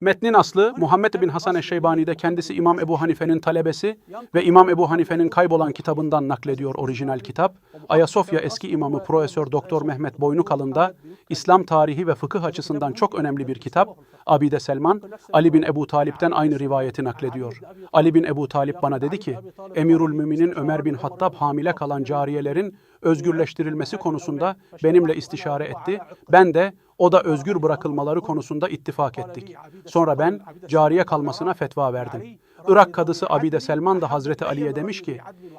Metnin aslı Muhammed bin Hasan Eşşeybani'de kendisi İmam Ebu Hanife'nin talebesi ve İmam Ebu Hanife'nin kaybolan kitabından naklediyor orijinal kitap. Ayasofya eski imamı Profesör Doktor Mehmet Boynukalın da İslam tarihi ve fıkıh açısından çok önemli bir kitap. Abide Selman, Ali bin Ebu Talip'ten aynı rivayeti naklediyor. Ali bin Ebu Talip bana dedi ki, Emirül Müminin Ömer bin Hattab hamile kalan cariyelerin özgürleştirilmesi konusunda benimle istişare etti. Ben de o da özgür bırakılmaları konusunda ittifak ettik. Sonra ben cariye kalmasına fetva verdim. Irak kadısı Abide Selman da Hazreti Ali'ye demiş ki,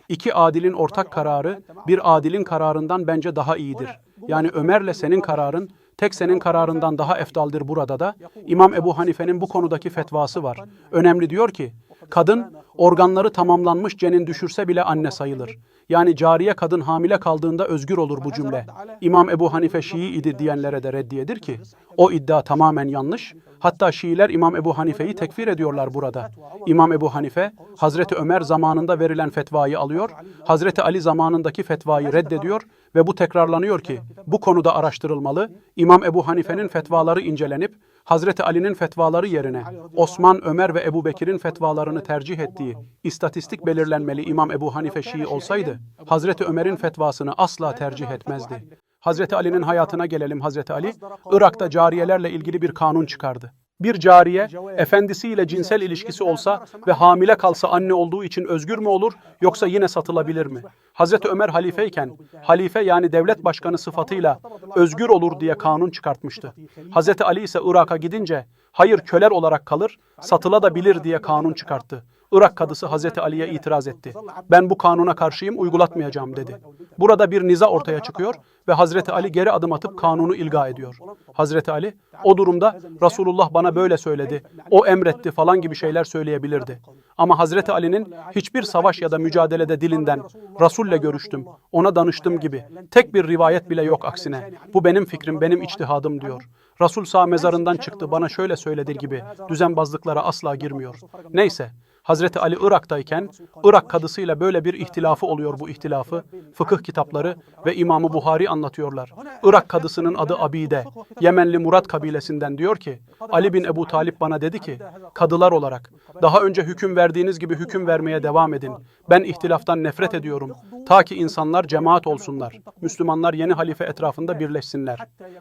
iki adilin ortak kararı bir adilin kararından bence daha iyidir. Yani Ömer'le senin kararın tek senin kararından daha eftaldir burada da. İmam Ebu Hanife'nin bu konudaki fetvası var. Önemli diyor ki, kadın organları tamamlanmış cenin düşürse bile anne sayılır. Yani cariye kadın hamile kaldığında özgür olur bu cümle. İmam Ebu Hanife Şii idi diyenlere de reddiyedir ki, o iddia tamamen yanlış. Hatta Şiiler İmam Ebu Hanife'yi tekfir ediyorlar burada. İmam Ebu Hanife, Hazreti Ömer zamanında verilen fetvayı alıyor, Hazreti Ali zamanındaki fetvayı reddediyor ve bu tekrarlanıyor ki bu konuda araştırılmalı, İmam Ebu Hanife'nin fetvaları incelenip Hazreti Ali'nin fetvaları yerine Osman, Ömer ve Ebu Bekir'in fetvalarını tercih ettiği istatistik belirlenmeli İmam Ebu Hanife Şii olsaydı, Hazreti Ömer'in fetvasını asla tercih etmezdi. Hazreti Ali'nin hayatına gelelim Hazreti Ali, Irak'ta cariyelerle ilgili bir kanun çıkardı. Bir cariye, efendisiyle cinsel ilişkisi olsa ve hamile kalsa anne olduğu için özgür mü olur yoksa yine satılabilir mi? Hazreti Ömer halifeyken, halife yani devlet başkanı sıfatıyla özgür olur diye kanun çıkartmıştı. Hazreti Ali ise Irak'a gidince, hayır köler olarak kalır, satılabilir diye kanun çıkarttı. Irak kadısı Hazreti Ali'ye itiraz etti. Ben bu kanuna karşıyım, uygulatmayacağım dedi. Burada bir niza ortaya çıkıyor ve Hazreti Ali geri adım atıp kanunu ilga ediyor. Hazreti Ali, o durumda Resulullah bana böyle söyledi, o emretti falan gibi şeyler söyleyebilirdi. Ama Hazreti Ali'nin hiçbir savaş ya da mücadelede dilinden Resul'le görüştüm, ona danıştım gibi tek bir rivayet bile yok aksine. Bu benim fikrim, benim içtihadım diyor. Resul sağ mezarından çıktı bana şöyle söyledi gibi düzenbazlıklara asla girmiyor. Neyse, Hazreti Ali Irak'tayken Irak kadısıyla böyle bir ihtilafı oluyor bu ihtilafı. Fıkıh kitapları ve İmamı Buhari anlatıyorlar. Irak kadısının adı Abide. Yemenli Murat kabilesinden diyor ki Ali bin Ebu Talip bana dedi ki kadılar olarak daha önce hüküm verdiğiniz gibi hüküm vermeye devam edin. Ben ihtilaftan nefret ediyorum. Ta ki insanlar cemaat olsunlar. Müslümanlar yeni halife etrafında birleşsinler.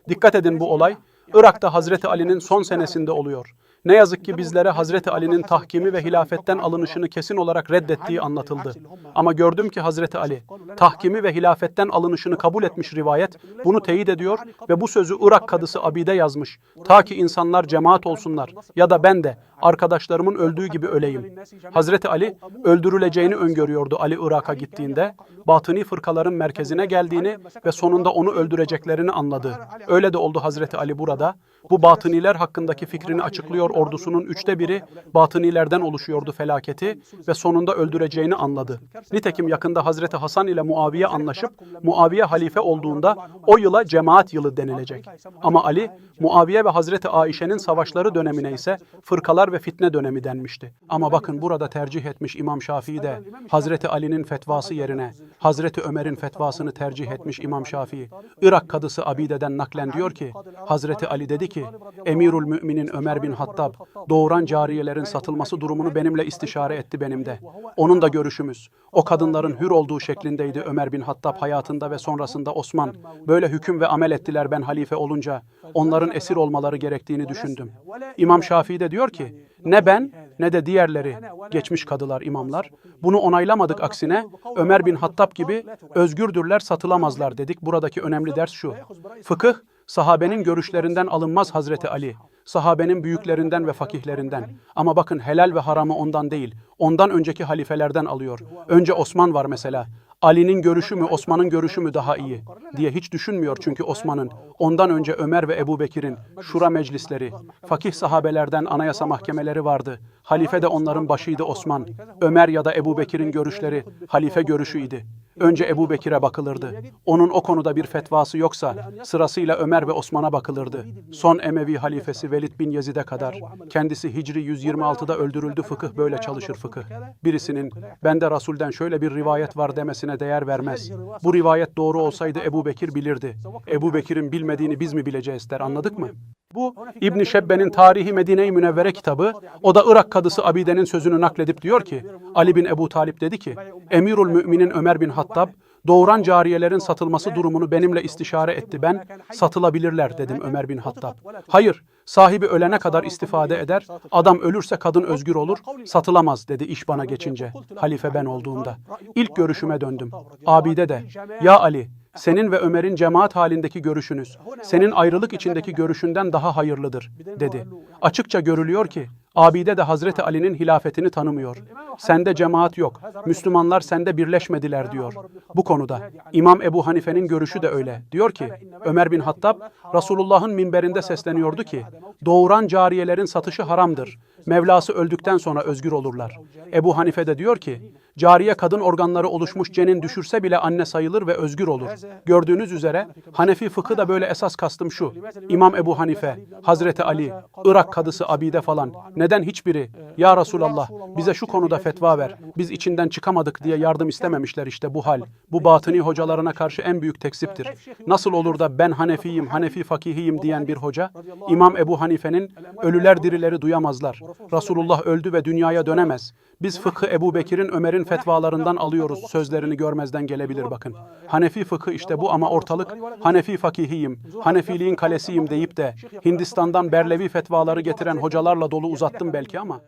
Dikkat edin bu olay Irak'ta Hazreti Ali'nin son senesinde oluyor. Ne yazık ki bizlere Hazreti Ali'nin tahkimi ve hilafetten alınışını kesin olarak reddettiği anlatıldı. Ama gördüm ki Hazreti Ali, tahkimi ve hilafetten alınışını kabul etmiş rivayet, bunu teyit ediyor ve bu sözü Irak kadısı Abide yazmış. Ta ki insanlar cemaat olsunlar ya da ben de arkadaşlarımın öldüğü gibi öleyim. Hazreti Ali öldürüleceğini öngörüyordu Ali Irak'a gittiğinde. Batıni fırkaların merkezine geldiğini ve sonunda onu öldüreceklerini anladı. Öyle de oldu Hazreti Ali burada. Bu batıniler hakkındaki fikrini açıklıyor ordusunun üçte biri batınilerden oluşuyordu felaketi ve sonunda öldüreceğini anladı. Nitekim yakında Hazreti Hasan ile Muaviye anlaşıp Muaviye halife olduğunda o yıla cemaat yılı denilecek. Ama Ali, Muaviye ve Hazreti Aişe'nin savaşları dönemine ise fırkalar ve fitne dönemi denmişti. Ama bakın burada tercih etmiş İmam Şafii de Hazreti Ali'nin fetvası yerine Hazreti Ömer'in fetvasını tercih etmiş İmam Şafii. Irak kadısı Abide'den naklen diyor ki Hazreti Ali dedi ki Emirül Müminin Ömer bin Hattab doğuran cariyelerin satılması durumunu benimle istişare etti benim de. Onun da görüşümüz. O kadınların hür olduğu şeklindeydi Ömer bin Hattab hayatında ve sonrasında Osman. Böyle hüküm ve amel ettiler ben halife olunca. Onların esir olmaları gerektiğini düşündüm. İmam Şafii de diyor ki ne ben ne de diğerleri geçmiş kadılar imamlar bunu onaylamadık aksine Ömer bin Hattab gibi özgürdürler satılamazlar dedik. Buradaki önemli ders şu. Fıkıh sahabenin görüşlerinden alınmaz Hazreti Ali. Sahabenin büyüklerinden ve fakihlerinden. Ama bakın helal ve haramı ondan değil. Ondan önceki halifelerden alıyor. Önce Osman var mesela. Ali'nin görüşü mü, Osman'ın görüşü mü daha iyi diye hiç düşünmüyor çünkü Osman'ın. Ondan önce Ömer ve Ebu Bekir'in şura meclisleri, fakih sahabelerden anayasa mahkemeleri vardı. Halife de onların başıydı Osman. Ömer ya da Ebu Bekir'in görüşleri halife görüşüydü. Önce Ebu Bekir'e bakılırdı. Onun o konuda bir fetvası yoksa sırasıyla Ömer ve Osman'a bakılırdı. Son Emevi halifesi Velid bin Yazid'e kadar. Kendisi Hicri 126'da öldürüldü fıkıh böyle çalışır fıkıh. Birisinin bende Rasul'den şöyle bir rivayet var demesine değer vermez. Bu rivayet doğru olsaydı Ebu Bekir bilirdi. Ebu Bekir'in bilmediğini biz mi bileceğiz der anladık mı? Bu İbn Şebbe'nin Tarihi Medine-i Münevvere kitabı. O da Irak kadısı Abide'nin sözünü nakledip diyor ki Ali bin Ebu Talip dedi ki Emirül Müminin Ömer bin Hattab doğuran cariyelerin satılması durumunu benimle istişare etti. Ben satılabilirler dedim Ömer bin Hattab. Hayır, sahibi ölene kadar istifade eder. Adam ölürse kadın özgür olur. Satılamaz dedi iş bana geçince. Halife ben olduğumda. İlk görüşüme döndüm. Abide de ya Ali senin ve Ömer'in cemaat halindeki görüşünüz, senin ayrılık içindeki görüşünden daha hayırlıdır, dedi. Açıkça görülüyor ki, Abide de Hazreti Ali'nin hilafetini tanımıyor. Sende cemaat yok, Müslümanlar sende birleşmediler diyor. Bu konuda İmam Ebu Hanife'nin görüşü de öyle. Diyor ki, Ömer bin Hattab, Resulullah'ın minberinde sesleniyordu ki, doğuran cariyelerin satışı haramdır. Mevlası öldükten sonra özgür olurlar. Ebu Hanife de diyor ki, cariye kadın organları oluşmuş cenin düşürse bile anne sayılır ve özgür olur. Gördüğünüz üzere Hanefi fıkı da böyle esas kastım şu. İmam Ebu Hanife, Hazreti Ali, Irak kadısı Abide falan neden hiçbiri ya Resulallah bize şu konuda fetva ver. Biz içinden çıkamadık diye yardım istememişler işte bu hal. Bu batıni hocalarına karşı en büyük tekziptir. Nasıl olur da ben Hanefiyim, Hanefi fakihiyim diyen bir hoca İmam Ebu Hanife'nin ölüler dirileri duyamazlar. Resulullah öldü ve dünyaya dönemez. Biz fıkhı Ebu Bekir'in Ömer'in fetvalarından alıyoruz sözlerini görmezden gelebilir bakın. Hanefi fıkhı işte bu ama ortalık Hanefi fakihiyim, Hanefiliğin kalesiyim deyip de Hindistan'dan Berlevi fetvaları getiren hocalarla dolu uzattım belki ama